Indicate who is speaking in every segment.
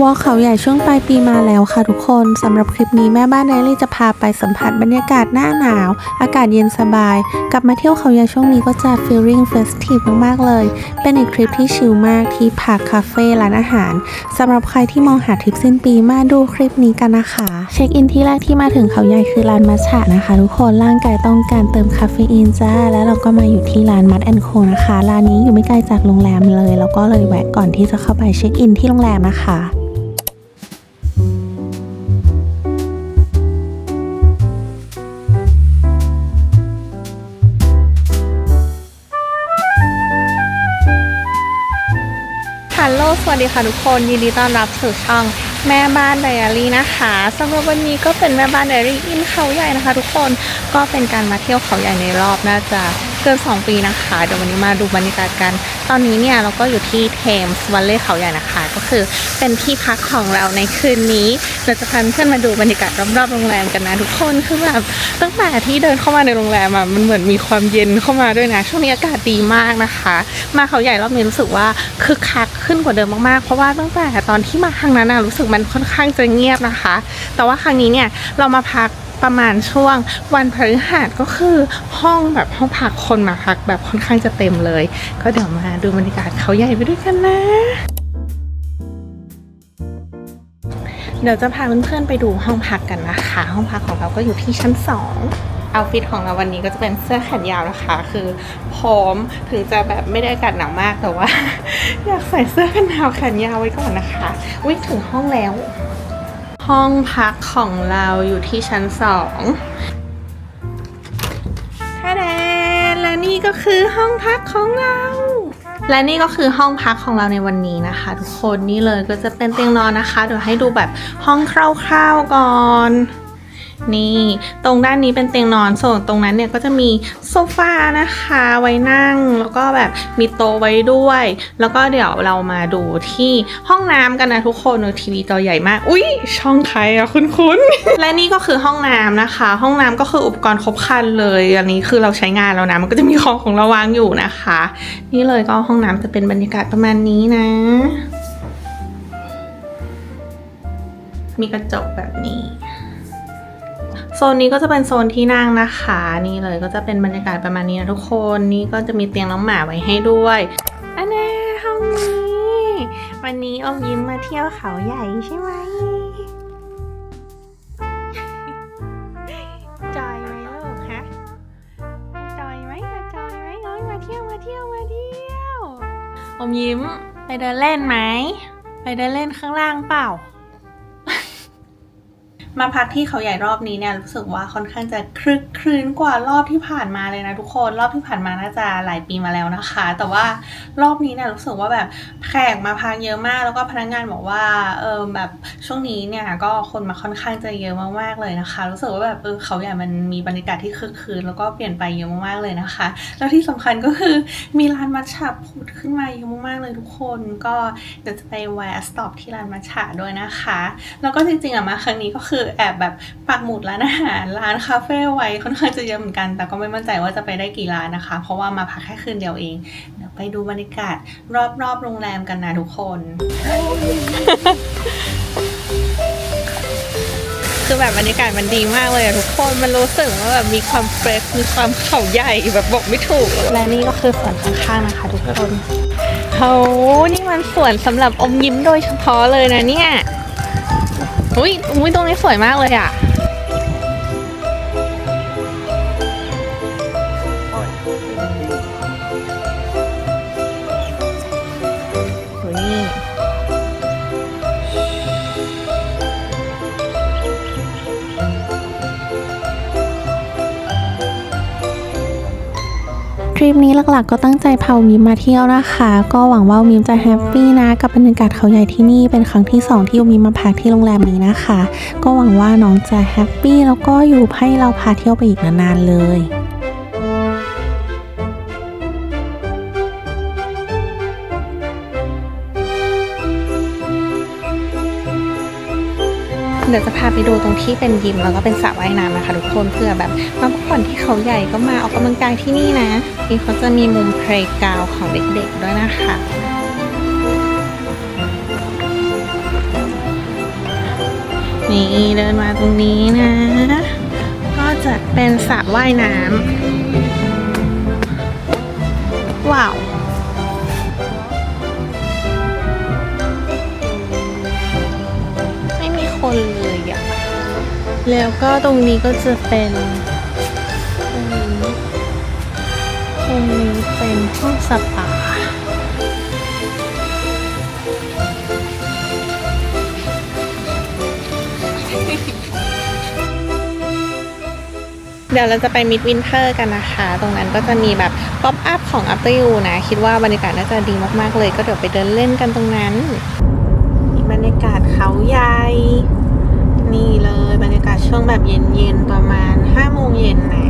Speaker 1: วอลเขาใหญ่ช่วงปลายปีมาแล้วค่ะทุกคนสำหรับคลิปนี้แม่บ้านไดรี่จะพาไปสัมผัสบรรยากาศหน้าหนาว อากาศเย็นสบาย กลับมาเที่ยวเขาใหญ่ช่วงนี้ก็จะ feeling festive มากๆเลย เป็นอีกทริปที่ชิลมากที่พักคาเฟ่ร้านอาหารสำหรับใครที่มองหาทริปสิ้นปีมาดูคลิปนี้กันนะคะ เช็คอินที่แรกที่มาถึงเขาใหญ่คือร้านมัชฉะนะคะ ทุกคนร่างกายต้องการเติมคาเฟอีนจ้าแล้วเราก็มาอยู่ที่ร้านมัดแอนโคนะคะร้านนี้อยู่ไม่ไกลจากโรงแรมเลยแล้วก็เลยแวะก่อนที่จะเข้าไปเช็คอินที่โรงแรมนะคะ วัสดีค่ะทุกคนยินดีต้อนรับสู่ช่องแม่บ้านไดอารี่นะคะสำหรับวันนี้ก็เป็นแม่บ้านไดอารี่อินเขาใหญ่นะคะ ทุกคนก็เป็นการมาเที่ยวเขาใหญ่ในรอบน่าจะเกิน2 ปีนะคะเดี๋ยววันนี้มาดูบรรยากาศกัน ตอนนี้เนี่ยเราก็อยู่ที่เทมส์วัลเล่เขาใหญ่นะคะ ก็คือเป็นที่พักของเราในคืนนี้เราจะพาเพื่อนมาดูบรรยากาศรอบๆโรงแรมกันนะ ทุกคนคือแบบตั้งแต่ที่เดินเข้ามาในโรงแรมอะมันเหมือนมีความเย็นเข้ามาด้วยนะช่วงนี้อากาศดีมากนะคะ มาเขาใหญ่รอบนี้รู้สึกว่าคึกคัก ขึ้นกว่าเดิมมากๆ เพราะว่าตั้งแต่ตอนที่มาครั้งนั้นนะรู้สึกมันค่อนข้างจะเงียบนะคะ แต่ว่าครั้งนี้เนี่ยเรามาพักประมาณช่วงวันพฤหัสก็คือห้องแบบห้องพักคนมาพักแบบค่อนข้างจะเต็มเลย ก็เดี๋ยวมาดูบรรยากาศเขาใหญ่ไปด้วยกันนะเดี๋ยวจะพาเพื่อนๆไปดูห้องพักกันนะคะ ห้องพักของเราก็อยู่ที่ชั้นสอง เอาฟิตของเราวันนี้ก็จะเป็นเสื้อแขนยาวนะคะ คือพร้อมถึงจะแบบไม่ได้อากาศหนาวมากแต่ว่า อยากใส่เสื้อกันหนาวแขนยาวไว้ก่อนนะคะวิ่งถึงห้องแล้ว ห้องพักของเราอยู่ที่ชั้นสองท่าแดนและนี่ก็คือห้องพักของเราและนี่ก็คือห้องพักของเราในวันนี้นะคะ ทุกคนนี่เลยก็จะเป็นเตียงนอนนะคะ เดี๋ยวให้ดูแบบห้องคร่าวๆก่อน นี่ ตรงด้านนี้เป็นเตียงนอนส่วนตรงนั้นเนี่ยก็จะมีโซฟานะคะไว้นั่ง แล้วก็แบบมีโต๊ะไว้ด้วย แล้วก็เดี๋ยวเรามาดูที่ห้องน้ำกันนะทุกคนทีวีจอใหญ่มาก อุ้ยช่องใครอะคุณคุณและนี่ก็คือห้องน้ำนะคะ ห้องน้ำก็คืออุปกรณ์ครบครันเลย อันนี้คือเราใช้งานแล้วนะมันก็จะมีของของเราวางอยู่นะคะ นี่เลยก็ห้องน้ำจะเป็นบรรยากาศประมาณนี้นะ มีกระจกแบบนี้ โซนนี้ก็จะเป็นโซนที่นั่งนะคะ นี่เลยก็จะเป็นบรรยากาศประมาณนี้นะทุกคนนี่ก็จะมีเตียงน้องหมาไว้ให้ด้วยอันนี้ห้องนี้วันนี้อมยิ้มมาเที่ยวเขาใหญ่ใช่ไหมจอยไหมลูกฮะจอยไหมมาจอยไหมเอ้ยมาเที่ยวมาเที่ยวมาเที่ยวอมยิ้มไปเดินเล่นไหมไปเดินเล่นข้างล่างเปล่า มาพักที่เขาใหญ่รอบนี้เนี่ยรู้สึกว่าค่อนข้างจะคลึกครื้นกว่ารอบที่ผ่านมาเลยนะทุกคนรอบที่ผ่านมาน่าจะหลายปีมาแล้วนะคะ แต่ว่ารอบนี้เนี่ยรู้สึกว่าแบบแขกมาพักเยอะมาก แล้วก็พนักงานบอกว่าเออแบบช่วงนี้เนี่ยก็คนมาค่อนข้างจะเยอะมากๆเลยนะคะ รู้สึกว่าแบบเออเขาใหญ่มันมีบรรยากาศที่คึกคืนแล้วก็เปลี่ยนไปเยอะมากๆเลยนะคะ แล้วที่สำคัญก็คือมีร้านมัทฉะผุดขึ้นมาเยอะมากๆเลยทุกคนก็เดี๋ยวจะไปแวะสต็อปที่ร้านมัทฉะด้วยนะคะ แล้วก็จริงๆอะมาครั้งนี้ก็คือแอบแบบปักหมุดร้านอาหารร้านคาเฟ่ไว้ค่อนข้างจะเยอะเหมือนกัน แต่ก็ไม่มั่นใจว่าจะไปได้กี่ร้านนะคะ เพราะว่ามาพักแค่คืนเดียวเองเดี๋ยวไปดูบรรยากาศรอบๆโรงแรมกันนะทุกคน คือแบบบรรยากาศมันดีมากเลยอะทุกคนมันรู้สึกว่าแบบมีความเฟรชมีความเขาใหญ่แบบบอกไม่ถูกและนี่ก็คือสวนข้างๆนะคะ ทุกคนโหนี่มันสวนสำหรับอมยิ้มโดยเฉพาะเลยนะเนี่ย อุ้ยอุ้ยตรงนี้สวยมากเลยอะ ทริปนี้หลักๆ ก็ตั้งใจพามิมมาเที่ยวนะคะ ก็หวังว่ามิมจะแฮปปี้นะกับบรรยากาศเขาใหญ่ที่นี่เป็นครั้งที่สองที่มิมมาพักที่โรงแรมนี้นะคะ ก็หวังว่าน้องจะแฮปปี้แล้วก็อยู่ให้เราพาเที่ยวไปอีกนานๆเลย ดี๋ยวจะพาไปดูตรงที่เป็นยิมแล้วก็เป็นสระว่ายน้ำนะคะทุกคนเพื่อแบบมาพักผ่อนที่เขาใหญ่ก็มาออกกำลังกายที่นี่นะนี่เขาจะมีมุมเพลย์กราวของเด็กๆด้วยนะคะนี่เดินมาตรงนี้นะ ก็จะเป็นสระว่ายน้ำว้าว แล้วก็ตรงนี้ก็จะเป็นตรงนี้เป็นห้องสปาเดี๋ยวเราจะไปมิดวินเทอร์กันนะคะ ตรงนั้นก็จะมีแบบป๊อปอัพของ After You นะ คิดว่าบรรยากาศน่าจะดีมากๆเลย ก็เดี๋ยวไปเดินเล่นกันตรงนั้น บรรยากาศเขาใหญ่ นี่เลย ช่วงแบบเย็นๆประมาณ5โมงเย็นนะ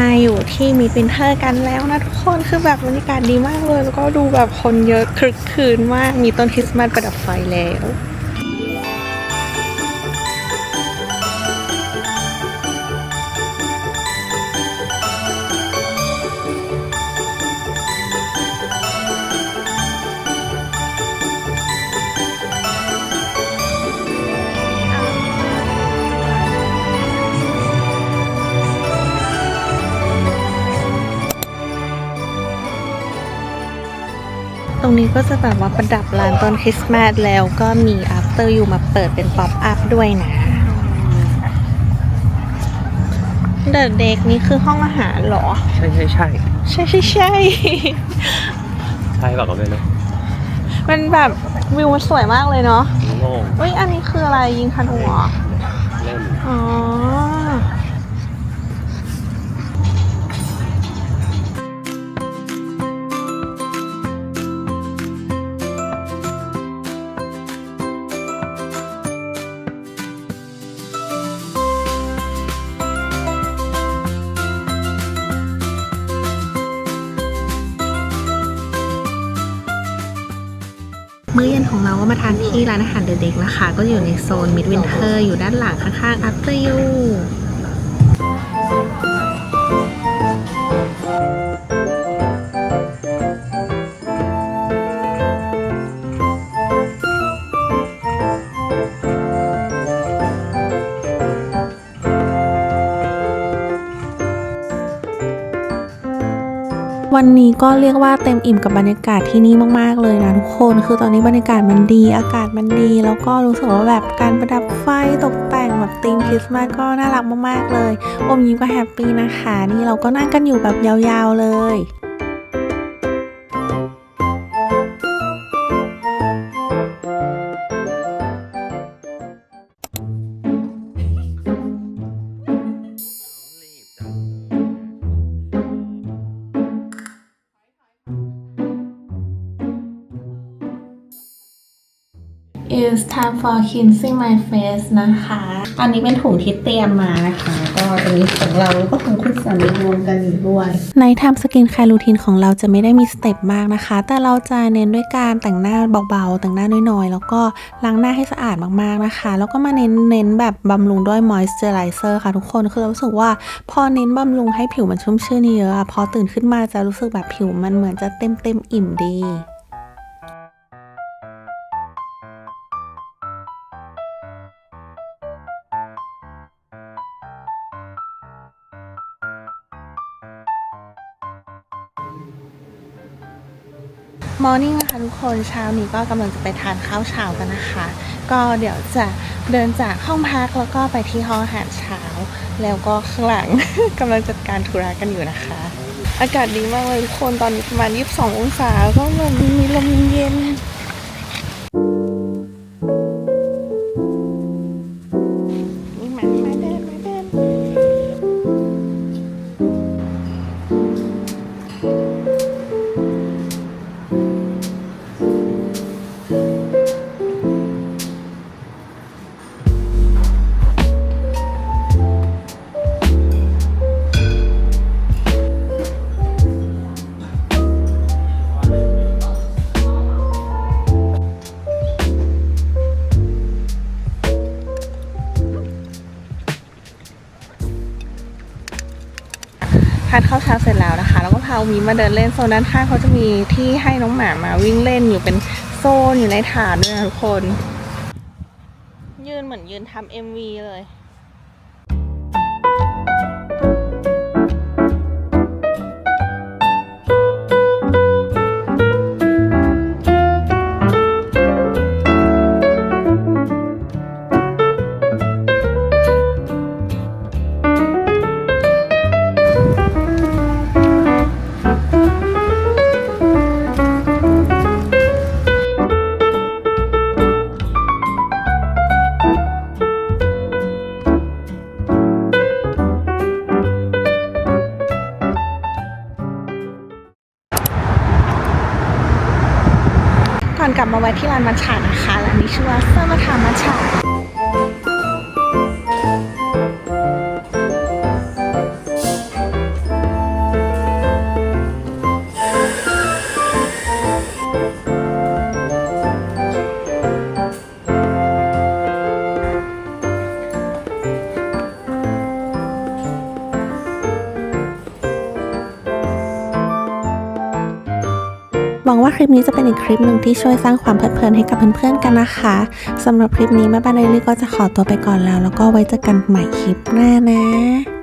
Speaker 1: มาอยู่ที่มีเป็นเทอร์กันแล้วนะทุกคนคือแบบบรรยากาศดีมากเลย แล้วก็ดูแบบคนเยอะคลึกคืนมากมีต้นคริสต์มาสประดับไฟแล้ว ก็จะแบบว่าประดับลานต้นคริสต์มาสแล้วก็มี after you มาเปิดเป็นป๊อปอัพด้วยนะเดอะเด็กนี่คือห้องอาหารเหรอ
Speaker 2: ใช่ใช่ใช่
Speaker 1: ใช่ใช่ใช่
Speaker 2: ใช่แบบก็ไม่รู้
Speaker 1: มันแบบวิวมันสวยมากเลยเนาะ
Speaker 2: โล่ง
Speaker 1: เฮ้ย อันนี้คืออะไรยิงธนูเหรอ
Speaker 2: เล่น
Speaker 1: อ๋อ องเราก็มาทานที่ร้านอาหารเด็กๆนะคะ ก็อยู่ในโซนมิดวินเทอร์อยู่ด้านหลังข้างๆ After You วันนี้ก็เรียกว่าเต็มอิ่มกับบรรยากาศที่นี่มากๆเลยนะทุกคน คือตอนนี้บรรยากาศมันดี อากาศมันดี แล้วก็รู้สึกว่าแบบการประดับไฟตกแต่งแบบธีมคริสต์มาสก็น่ารักมากๆเลย อมยิ้มก็แฮปปี้นะคะ นี่เราก็นั่งกันอยู่แบบยาวๆเลย is time for cleansing my face นะคะ อันนี้เป็นถุงที่เตรียมมานะคะ ก็จะมีของเราแล้วก็ของคุณสามีรวมกันอยู่ด้วย ในทำสกินแคร์รูทีนของเราจะไม่ได้มีสเต็ปมากนะคะ แต่เราจะเน้นด้วยการแต่งหน้าเบาๆ แต่งหน้าน้อยๆ แล้วก็ล้างหน้าให้สะอาดมากๆนะคะ แล้วก็มาเน้นเน้นแบบบำรุงด้วย moisturizer ค่ะทุกคน คือเรารู้สึกว่าพอเน้นบำรุงให้ผิวมันชุ่มชื่นเยอะ พอตื่นขึ้นมาจะรู้สึกแบบผิวมันเหมือนจะเต็มเต็มอิ่มดี มอร์นิ่งนะคะทุกคนเช้านี้ก็กำลังจะไปทานข้าวเช้ากันนะคะ ก็เดี๋ยวจะเดินจากห้องพักแล้วก็ไปที่ห้องอาหารเช้า แล้วก็ข้างหลัง กำลังจัดการธุระกันอยู่นะคะ อากาศดีมากเลยทุกคนตอนนี้ประมาณ 22 องศาก็แบบมีลมเย็น ทานข้าวเช้าเสร็จแล้วนะคะ แล้วก็พามีมาเดินเล่นโซนด้านข้างเขาจะมีที่ให้น้องหมามาวิ่งเล่นอยู่เป็นโซนอยู่ในถาดด้วยนะทุกคน ยืนเหมือนยืนทำเอ็มวีเลย ที่ร้านมัชฉะนะคะร้านนี้ชื่อว่าเซอร์มาทามัชฉะ ลิปนี้จะเป็นอีกคลิปหนึ่งที่ช่วยสร้างความเพลิดเพลินให้กับเพื่อนๆกันนะคะสำหรับคลิปนี้แม่บ้านไดรี่ก็จะขอตัวไปก่อนแล้ว แล้วก็ไว้เจอกันใหม่คลิปหน้านะ